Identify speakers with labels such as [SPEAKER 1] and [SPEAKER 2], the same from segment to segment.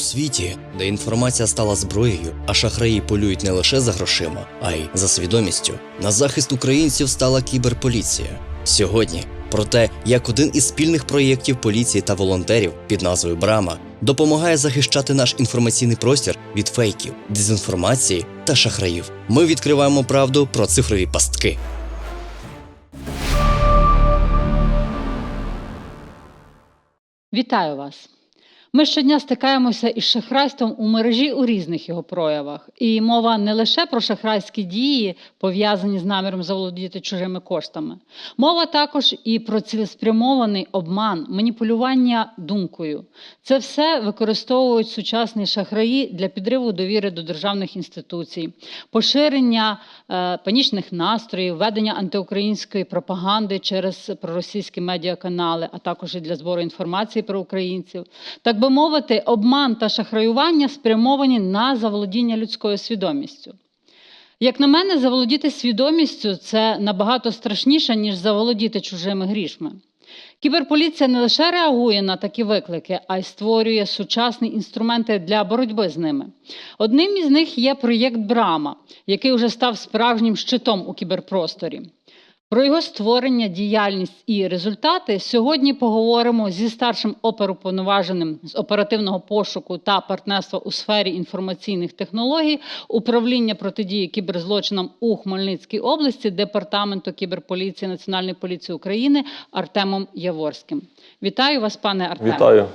[SPEAKER 1] світі, де інформація стала зброєю, а шахраї полюють не лише за грошима, а й за свідомістю. На захист українців стала кіберполіція. Сьогодні про те, як один із спільних проєктів поліції та волонтерів під назвою Брама допомагає захищати наш інформаційний простір від фейків, дезінформації та шахраїв. Ми відкриваємо правду про цифрові пастки.
[SPEAKER 2] Вітаю вас! Ми щодня стикаємося із шахрайством у мережі у різних його проявах. І мова не лише про шахрайські дії, пов'язані з наміром заволодіти чужими коштами. Мова також і про цілеспрямований обман, маніпулювання думкою. Це все використовують сучасні шахраї для підриву довіри до державних інституцій, поширення е, панічних настроїв, ведення антиукраїнської пропаганди через проросійські медіаканали, а також і для збору інформації про українців. Так би мовити, обман та шахраювання спрямовані на заволодіння людською свідомістю. Як на мене, заволодіти свідомістю це набагато страшніше, ніж заволодіти чужими грішми. Кіберполіція не лише реагує на такі виклики, а й створює сучасні інструменти для боротьби з ними. Одним із них є проєкт Брама, який вже став справжнім щитом у кіберпросторі. Про його створення, діяльність і результати сьогодні поговоримо зі старшим оперуповноваженим з оперативного пошуку та партнерства у сфері інформаційних технологій управління протидії кіберзлочинам у Хмельницькій області департаменту кіберполіції Національної поліції України Артемом Яворським. Вітаю вас, пане Артеме.
[SPEAKER 3] Вітаю.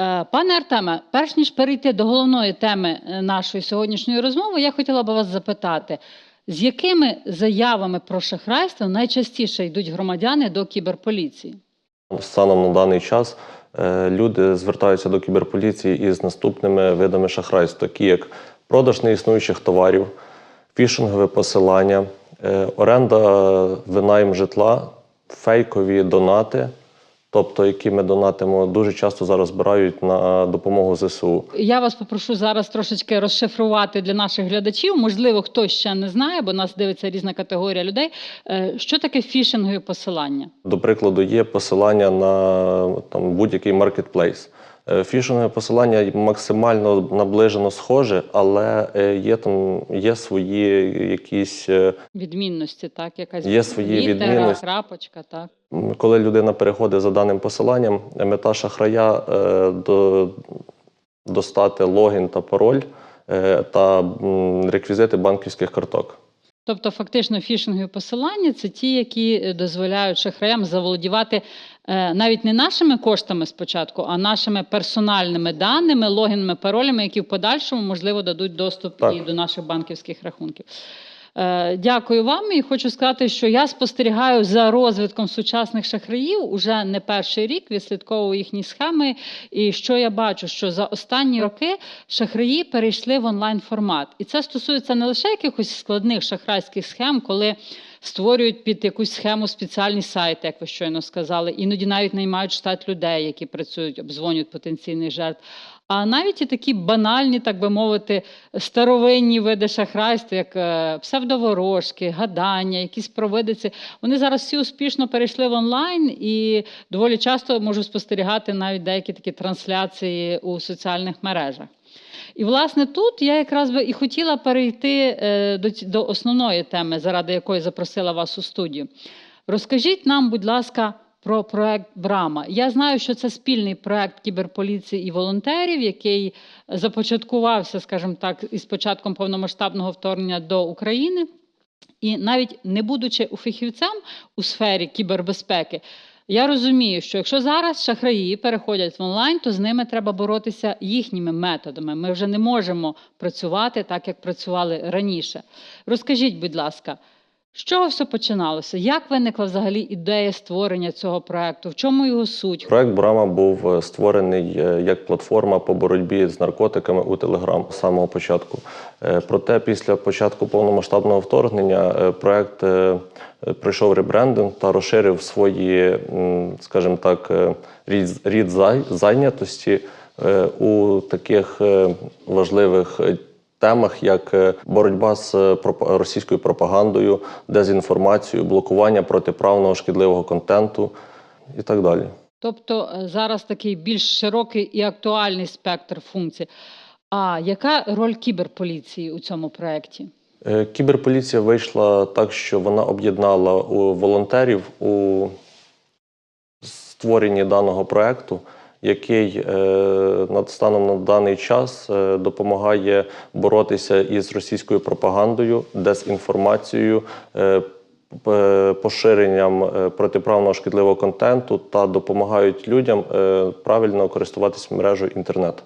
[SPEAKER 2] Е, Пане Артеме, перш ніж перейти до головної теми е, нашої сьогоднішньої розмови, я хотіла би вас запитати, з якими заявами про шахрайство найчастіше йдуть громадяни до кіберполіції?
[SPEAKER 3] Станом на даний час е, люди звертаються до кіберполіції із наступними видами шахрайств, такі як продаж неіснуючих товарів, фішингове посилання, е, оренда винайм житла, фейкові донати, тобто які ми донатимо, дуже часто зараз збирають на допомогу ЗСУ.
[SPEAKER 2] Я вас попрошу зараз трошечки розшифрувати для наших глядачів. Можливо, хтось ще не знає, бо нас дивиться різна категорія людей. Е, Що таке фішингові посилання?
[SPEAKER 3] До прикладу, є посилання на там, будь-який маркетплейс. Е, Фішингове посилання максимально наближено схоже, але е, є там є свої якісь, е,
[SPEAKER 2] Відмінності, так, якась
[SPEAKER 3] Є свої
[SPEAKER 2] літера,
[SPEAKER 3] відмінності.
[SPEAKER 2] крапочка, так.
[SPEAKER 3] коли людина переходить за даним посиланням, мета шахрая до, достати логін та пароль та реквізити банківських карток.
[SPEAKER 2] Тобто, фактично, фішингові посилання це ті, які дозволяють шахраям заволодівати навіть не нашими коштами спочатку, а нашими персональними даними, логінами, паролями, які в подальшому можливо дадуть доступ
[SPEAKER 3] Так.
[SPEAKER 2] і до наших банківських рахунків. Е, Дякую вам і хочу сказати, що я спостерігаю за розвитком сучасних шахраїв уже не перший рік, відслідковую їхні схеми. І що я бачу, що за останні роки шахраї перейшли в онлайн формат. І це стосується не лише якихось складних шахрайських схем, коли створюють під якусь схему спеціальні сайти, як ви щойно сказали. Іноді навіть наймають штат людей, які працюють, обдзвонюють потенційних жертв. А навіть і такі банальні, так би мовити, старовинні види шахрайства, як е, псевдоворожки, гадання, якісь провидиці, вони зараз всі успішно перейшли в онлайн і доволі часто можу спостерігати навіть деякі такі трансляції у соціальних мережах. І, власне, тут я якраз би і хотіла перейти е, до, основної теми, заради якої запросила вас у студію. Розкажіть нам, будь ласка, про проект Брама. Я знаю, що це спільний проект кіберполіції і волонтерів, який започаткувався, скажімо так, із початком повномасштабного вторгнення до України. І навіть не будучи у фахівцем у сфері кібербезпеки, я розумію, що якщо зараз шахраї переходять в онлайн, то з ними треба боротися їхніми методами. Ми вже не можемо працювати так, як працювали раніше. Розкажіть, будь ласка, з чого все починалося? Як виникла взагалі ідея створення цього проекту? В чому його суть?
[SPEAKER 3] Проект Брама був е, створений е, як платформа по боротьбі з наркотиками у Телеграм з самого початку. Е, Проте після початку повномасштабного вторгнення проект пройшов ребрендинг та розширив свої, скажімо так, рід, зайнятості у таких важливих темах, як е, боротьба з е, російською пропагандою, дезінформацією, блокування протиправного шкідливого контенту і так далі.
[SPEAKER 2] Тобто е, зараз такий більш широкий і актуальний спектр функцій. А яка роль кіберполіції у цьому проєкті?
[SPEAKER 3] Кіберполіція вийшла так, що вона об'єднала у волонтерів у створенні даного проекту, який е, над станом на даний час е, допомагає боротися із російською пропагандою, дезінформацією. е, Поширенням протиправного шкідливого контенту та допомагають людям правильно користуватись мережею інтернет.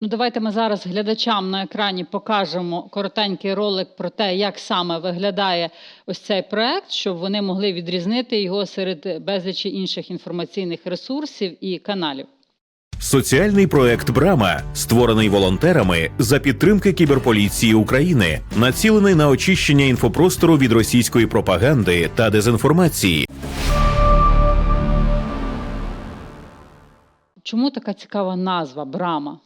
[SPEAKER 2] Ну, давайте ми зараз глядачам на екрані покажемо коротенький ролик про те, як саме виглядає ось цей проект, щоб вони могли відрізнити його серед безлічі інших інформаційних ресурсів і каналів.
[SPEAKER 4] Соціальний проект Брама, створений волонтерами за підтримки кіберполіції України, націлений на очищення інфопростору від російської пропаганди та дезінформації.
[SPEAKER 2] Чому така цікава назва Брама?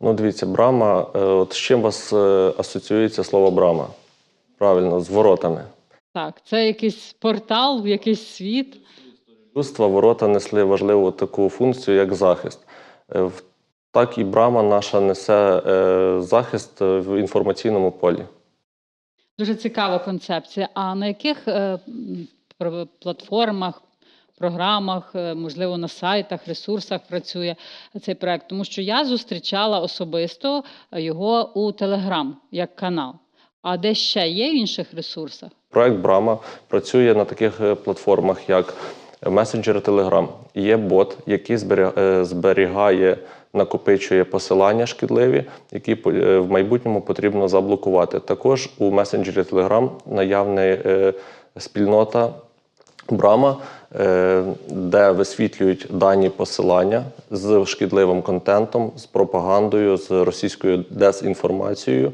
[SPEAKER 3] Ну, дивіться, брама. е, От з чим вас е, асоціюється слово брама? Правильно, з воротами.
[SPEAKER 2] Так, це якийсь портал в якийсь світ.
[SPEAKER 3] Людства ворота несли важливу таку функцію, як захист. Е, Так і брама наша несе е, захист е, в інформаційному полі.
[SPEAKER 2] Дуже цікава концепція. А на яких платформах, програмах, можливо, на сайтах, ресурсах працює цей проект? Тому що я зустрічала особисто його у Телеграм як канал. А де ще є в інших ресурсах?
[SPEAKER 3] Проект Брама працює на таких платформах, як месенджер Telegram. Є бот, який е, зберігає, накопичує посилання шкідливі, які е, в майбутньому потрібно заблокувати. Також у месенджері Telegram наявна е, спільнота Брама, де висвітлюють дані посилання з шкідливим контентом, з пропагандою, з російською дезінформацією,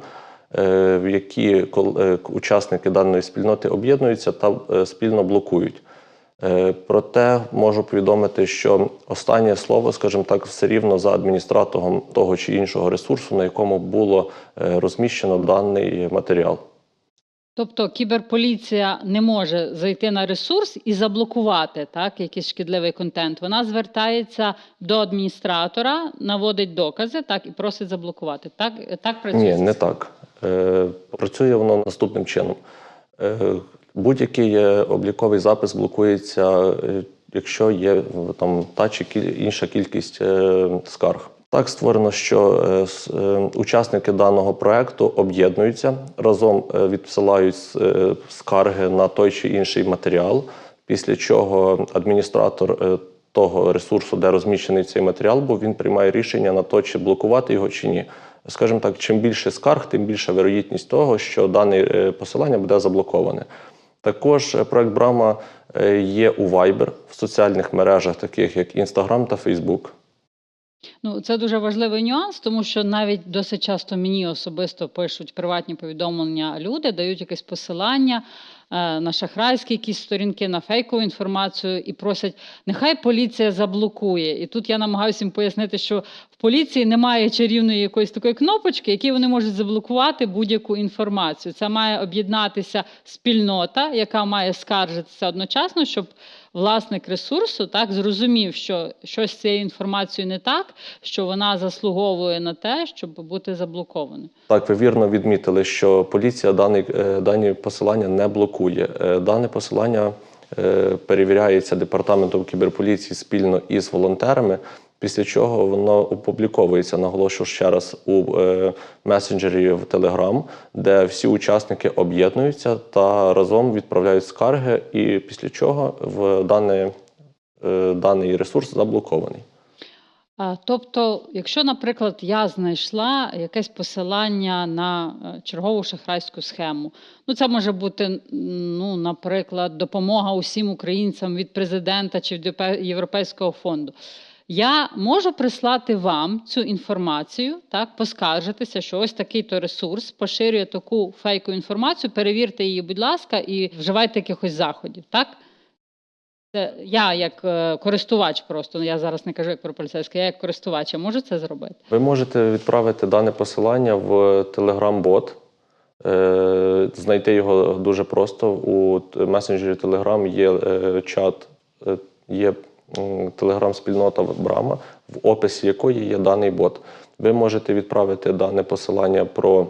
[SPEAKER 3] в які учасники даної спільноти об'єднуються та спільно блокують. Е, Проте можу повідомити, що останнє слово, скажімо так, все рівно за адміністратором того чи іншого ресурсу, на якому було е, розміщено даний матеріал.
[SPEAKER 2] Тобто кіберполіція не може зайти на ресурс і заблокувати так, якийсь шкідливий контент. Вона звертається до адміністратора, наводить докази так, і просить заблокувати. Так, так працює?
[SPEAKER 3] Ні, не так. Е, Працює воно наступним чином. Е, Будь-який е, обліковий запис блокується, е, якщо є е, там та чи інша кількість скарг. Так створено, що учасники даного проекту об'єднуються, разом відсилають скарги на той чи інший матеріал, після чого адміністратор того ресурсу, де розміщений цей матеріал, був він приймає рішення на то, чи блокувати його чи ні. Скажімо так, чим більше скарг, тим більша вірогідність того, що дане посилання буде заблоковане. Також е, проект Брама е, є у Viber в соціальних мережах, таких як Instagram та Facebook.
[SPEAKER 2] Ну, це дуже важливий нюанс, тому що навіть досить часто мені особисто пишуть приватні повідомлення люди, дають якесь посилання на шахрайські якісь сторінки, на фейкову інформацію і просять, нехай поліція заблокує. І тут я намагаюся їм пояснити, що в поліції немає чарівної якоїсь такої кнопочки, які вони можуть заблокувати будь-яку інформацію. Це має об'єднатися спільнота, яка має скаржитися одночасно, щоб власник ресурсу так зрозумів, що щось з цією інформацією не так, що вона заслуговує на те, щоб бути заблокованою.
[SPEAKER 3] Так, ви вірно відмітили, що поліція дані, е, дані посилання не блокує. Е, Дане посилання е, перевіряється департаментом кіберполіції спільно із волонтерами. Після чого воно опубліковується, наголошую ще раз у е, месенджері в Telegram, де всі учасники об'єднуються та разом відправляють скарги, і після чого в дане, е, даний ресурс заблокований.
[SPEAKER 2] Тобто, якщо, наприклад, я знайшла якесь посилання на е, чергову шахрайську схему, ну це може бути, ну, наприклад, допомога усім українцям від президента чи від Європейського фонду. Я можу прислати вам цю інформацію, так, поскаржитися, що ось такий то ресурс поширює таку фейкову інформацію, перевірте її, будь ласка, і вживайте якихось заходів. Так? Це я як е, користувач просто, ну, я зараз не кажу як про поліцейське, я як користувач, я можу це зробити.
[SPEAKER 3] Ви можете відправити дане посилання в Telegram-бот. Е, Знайти його дуже просто. У месенджері Telegram є е, чат, є телеграм-спільнота Брама, в описі якої є даний бот. Ви можете відправити дане посилання про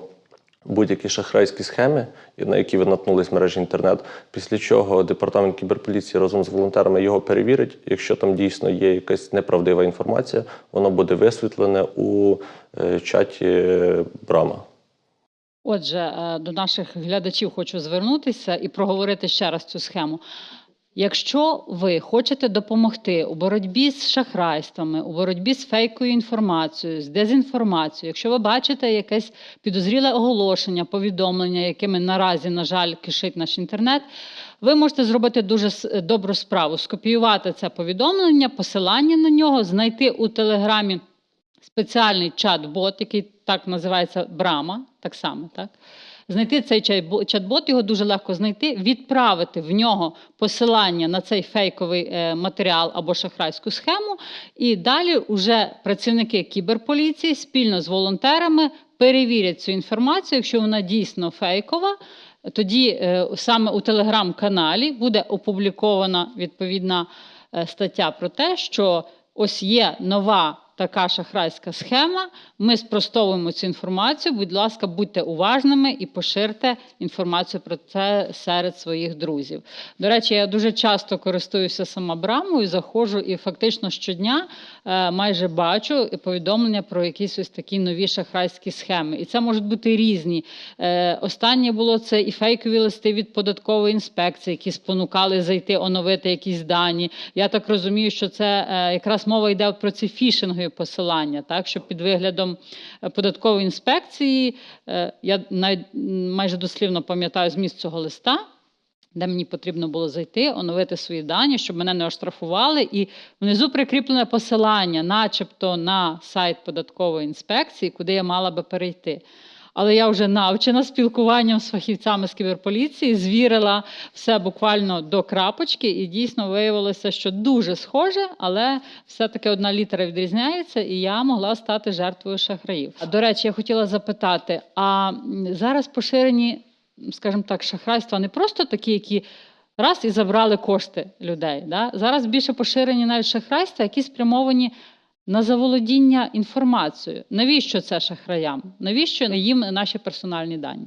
[SPEAKER 3] будь-які шахрайські схеми, на які ви наткнулись в мережі інтернет. Після чого департамент кіберполіції разом з волонтерами його перевірить. Якщо там дійсно є якась неправдива інформація, воно буде висвітлене у е, чаті Брама.
[SPEAKER 2] Отже, е, до наших глядачів хочу звернутися і проговорити ще раз цю схему. Якщо ви хочете допомогти у боротьбі з шахрайствами, у боротьбі з фейкою інформацією, з дезінформацією, якщо ви бачите якесь підозріле оголошення, повідомлення, якими наразі, на жаль, кишить наш інтернет, ви можете зробити дуже добру справу, скопіювати це повідомлення, посилання на нього, знайти у телеграмі спеціальний чат-бот, який так називається Брама, так само, так? Знайти цей чат-бо- чат-бот, його дуже легко знайти, відправити в нього посилання на цей фейковий е, матеріал або шахрайську схему, і далі вже працівники кіберполіції спільно з волонтерами перевірять цю інформацію, якщо вона дійсно фейкова. Тоді е, саме у телеграм-каналі буде опублікована відповідна е, стаття про те, що ось є нова така шахрайська схема. Ми спростовуємо цю інформацію. Будь ласка, будьте уважними і поширте інформацію про це серед своїх друзів. До речі, я дуже часто користуюся сама брамою, заходжу і фактично щодня е, майже бачу повідомлення про якісь ось такі нові шахрайські схеми. І це можуть бути різні. Е, Останнє було це і фейкові листи від податкової інспекції, які спонукали зайти оновити якісь дані. Я так розумію, що це е, якраз мова йде про ці фішингові посилання, так що під виглядом е, податкової інспекції е, я майже дослівно пам'ятаю зміст цього листа. Де мені потрібно було зайти, оновити свої дані, щоб мене не оштрафували. І внизу прикріплене посилання, начебто на сайт податкової інспекції, куди я мала би перейти. Але я вже навчена спілкуванням з фахівцями з кіберполіції, звірила все буквально до крапочки, і дійсно виявилося, що дуже схоже, але все-таки одна літера відрізняється, і я могла стати жертвою шахраїв. До речі, я хотіла запитати: а зараз поширені, скажімо так, шахрайства не просто такі, які. Раз і забрали кошти людей. Да? Зараз більше поширені навіть шахрайства, які спрямовані на заволодіння інформацією. Навіщо це шахраям? Навіщо їм наші персональні дані?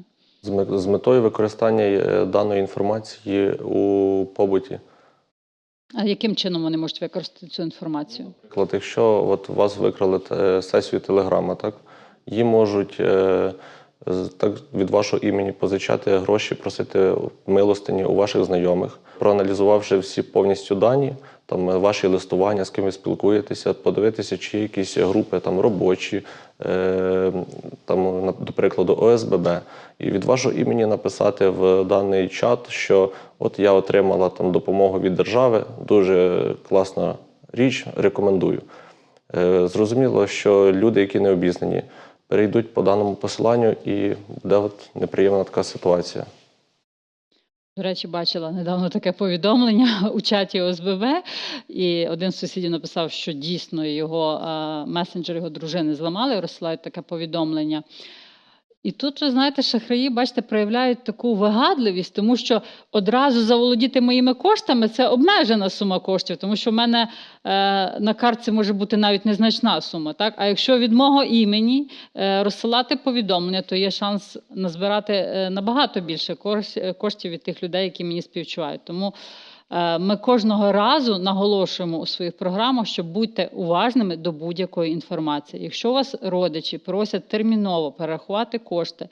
[SPEAKER 3] З метою використання е, даної інформації у побуті.
[SPEAKER 2] А яким чином вони можуть використати цю інформацію?
[SPEAKER 3] Наприклад, якщо от вас викрали е, сесію Телеграма, так їм можуть е, так від вашого імені позичати гроші, просити милостині у ваших знайомих, проаналізувавши всі повністю дані, там е, ваші листування, з ким ви спілкуєтеся, подивитися, чи якісь групи там робочі, е, там, до прикладу, ОСББ, і від вашого імені написати в даний чат, що от я отримала там допомогу від держави, дуже класна річ, рекомендую. Е, Зрозуміло, що люди, які не обізнані, перейдуть по даному посиланню, і буде от неприємна така ситуація.
[SPEAKER 2] До речі, бачила недавно таке повідомлення у чаті ОСББ, і один з сусідів написав, що дійсно його е, месенджер його дружини зламали, розсилають таке повідомлення. І тут, ви знаєте, шахраї, бачите, проявляють таку вигадливість, тому що одразу заволодіти моїми коштами це обмежена сума коштів, тому що в мене е, на картці може бути навіть незначна сума. Так? А якщо від мого імені е, розсилати повідомлення, то є шанс назбирати е, набагато більше коштів від тих людей, які мені співчувають. Тому ми кожного разу наголошуємо у своїх програмах, що будьте уважними до будь-якої інформації. Якщо вас родичі просять терміново перерахувати кошти,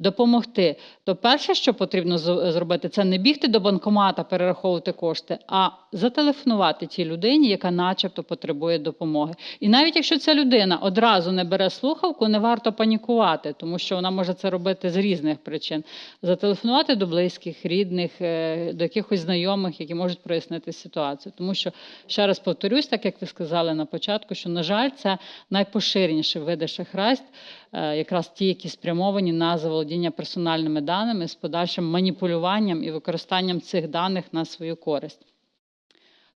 [SPEAKER 2] допомогти, то перше, що потрібно зробити, це не бігти до банкомата, перераховувати кошти, а зателефонувати тій людині, яка начебто потребує допомоги. І навіть якщо ця людина одразу не бере слухавку, не варто панікувати, тому що вона може це робити з різних причин. Зателефонувати до близьких, рідних, е, до якихось знайомих, які можуть прояснити ситуацію. Тому що, ще раз повторюсь, так як ви сказали на початку, що, на жаль, це найпоширеніші види шахрайств, якраз ті, які спрямовані на заволодіння персональними даними з подальшим маніпулюванням і використанням цих даних на свою користь.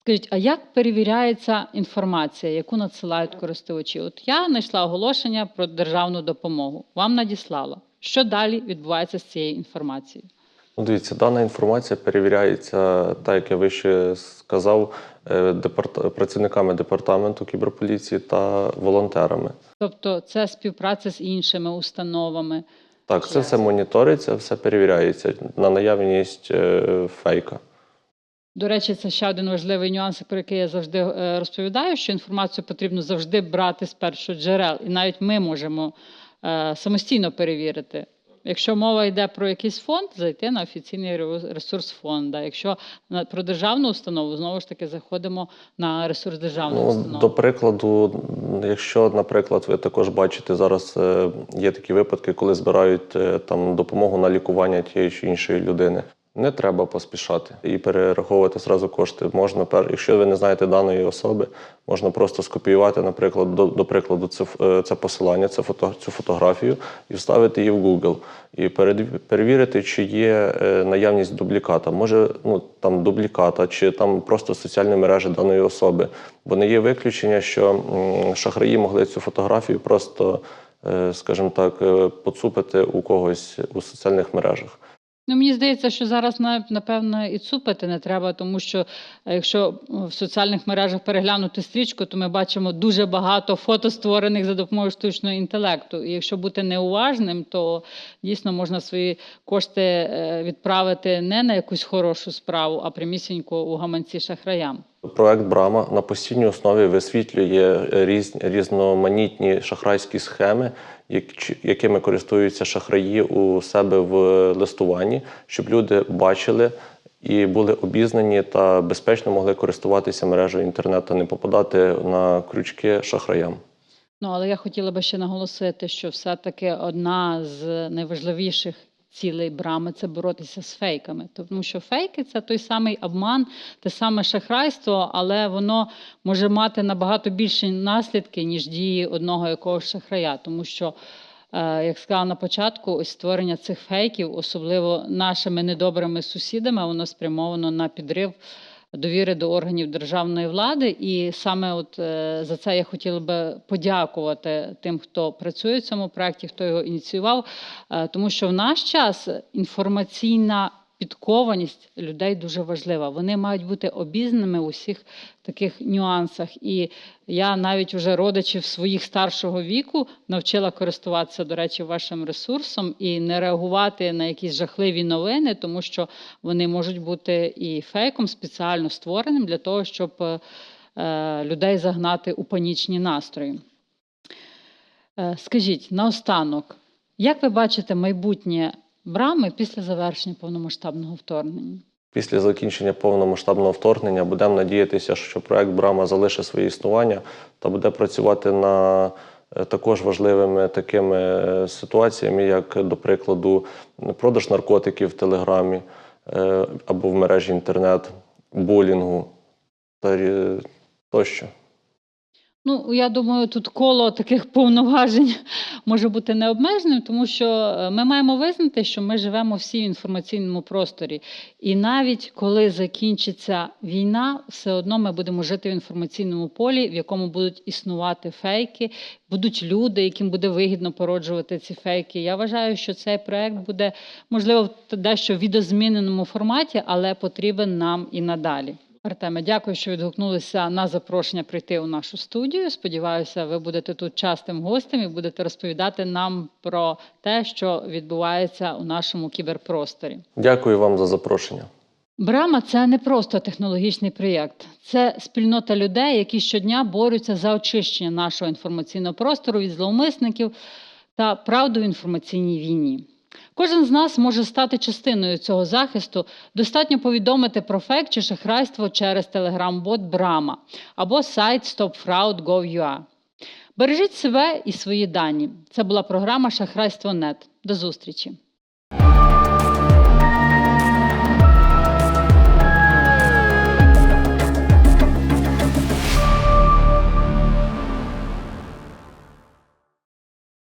[SPEAKER 2] Скажіть, а як перевіряється інформація, яку надсилають користувачі? От я знайшла оголошення про державну допомогу, вам надіслала. Що далі відбувається з цією інформацією?
[SPEAKER 3] Ну, дивіться, дана інформація перевіряється, так як я вище сказав, е, департ... працівниками департаменту кіберполіції та волонтерами.
[SPEAKER 2] Тобто це співпраця з іншими установами.
[SPEAKER 3] Так, це все моніториться, все перевіряється на наявність е, фейка.
[SPEAKER 2] До речі, це ще один важливий нюанс, про який я завжди е, розповідаю, що інформацію потрібно завжди брати з перших джерел, і навіть ми можемо е, самостійно перевірити. Якщо мова йде про якийсь фонд, зайти на офіційний ре- ресурс фонда. Якщо про державну установу, знову ж таки заходимо на ресурс державної
[SPEAKER 3] Ну,
[SPEAKER 2] установи.
[SPEAKER 3] до прикладу, якщо, наприклад, ви також бачите, зараз е, є такі випадки, коли збирають е, там допомогу на лікування тієї чи іншої людини. Не треба поспішати і перераховувати зразу кошти. Можна пер, якщо ви не знаєте даної особи, можна просто скопіювати, наприклад, до, до прикладу, це, е, це посилання, це фото, цю фотографію і вставити її в Google. І перед, перевірити, чи є е, наявність дубліката. Може, ну там дубліката, чи там просто соціальні мережі даної особи. Бо не є виключення, що шахраї могли цю фотографію просто, е, скажімо так, поцупити у когось у соціальних мережах.
[SPEAKER 2] Ну, мені здається, що зараз напевно і цупити не треба, тому що е, якщо в соціальних мережах переглянути стрічку, то ми бачимо дуже багато фото створених за допомогою штучного інтелекту. І якщо бути неуважним, то дійсно можна свої кошти е, відправити не на якусь хорошу справу, а прямісінько у гаманці шахраям.
[SPEAKER 3] Проект Брама на постійній основі висвітлює різ, різноманітні шахрайські схеми, якими користуються шахраї у себе в листуванні, щоб люди бачили і були обізнані та безпечно могли користуватися мережею інтернету, не попадати на крючки шахраям.
[SPEAKER 2] Ну, але я хотіла би ще наголосити, що все-таки одна з найважливіших цілей брами це боротися з фейками. Тому що фейки це той самий обман, те саме шахрайство, але воно може мати набагато більші наслідки, ніж дії одного якогось шахрая. Тому що, е, як сказала на початку, ось створення цих фейків, особливо нашими недобрими сусідами, воно спрямовано на підрив довіри до органів державної влади. І саме от е, за це я хотіла би подякувати тим, хто працює в цьому проєкті, хто його ініціював, е, тому що в наш час інформаційна підкованість людей дуже важлива. Вони мають бути обізнаними у всіх таких нюансах. І я навіть вже родичів своїх старшого віку навчила користуватися, до речі, вашим ресурсом і не реагувати на якісь жахливі новини, тому що вони можуть бути і фейком спеціально створеним для того, щоб е, людей загнати у панічні настрої. Е, Скажіть наостанок, як ви бачите майбутнє брами після завершення повномасштабного вторгнення?
[SPEAKER 3] Після закінчення повномасштабного вторгнення будемо надіятися, що проект Брама залишить своє існування та буде працювати на е, також важливими такими е, ситуаціями, як, до прикладу, продаж наркотиків в Телеграмі е, або в мережі інтернет, булінгу та тощо.
[SPEAKER 2] Ну, я думаю, тут коло таких повноважень може бути необмеженим, тому що е, ми маємо визнати, що ми живемо всі в інформаційному просторі. І навіть коли закінчиться війна, все одно ми будемо жити в інформаційному полі, в якому будуть існувати фейки, будуть люди, яким буде вигідно породжувати ці фейки. Я вважаю, що цей проект буде можливо в дещо відозміненому форматі, але потрібен нам і надалі. Артеме, дякую, що відгукнулися на запрошення прийти у нашу студію. Сподіваюся, ви будете тут частим гостем і будете розповідати нам про те, що відбувається у нашому кіберпросторі.
[SPEAKER 3] Дякую вам за запрошення.
[SPEAKER 2] Брама це не просто технологічний проєкт, це спільнота людей, які щодня борються за очищення нашого інформаційного простору від зловмисників та правду в інформаційній війні. Кожен з нас може стати частиною цього захисту. Достатньо повідомити про фейк чи шахрайство через телеграм-бот Брама або сайт stopfraud.gov.ua. Бережіть себе і свої дані. Це була програма Шахрайство.нет. До зустрічі!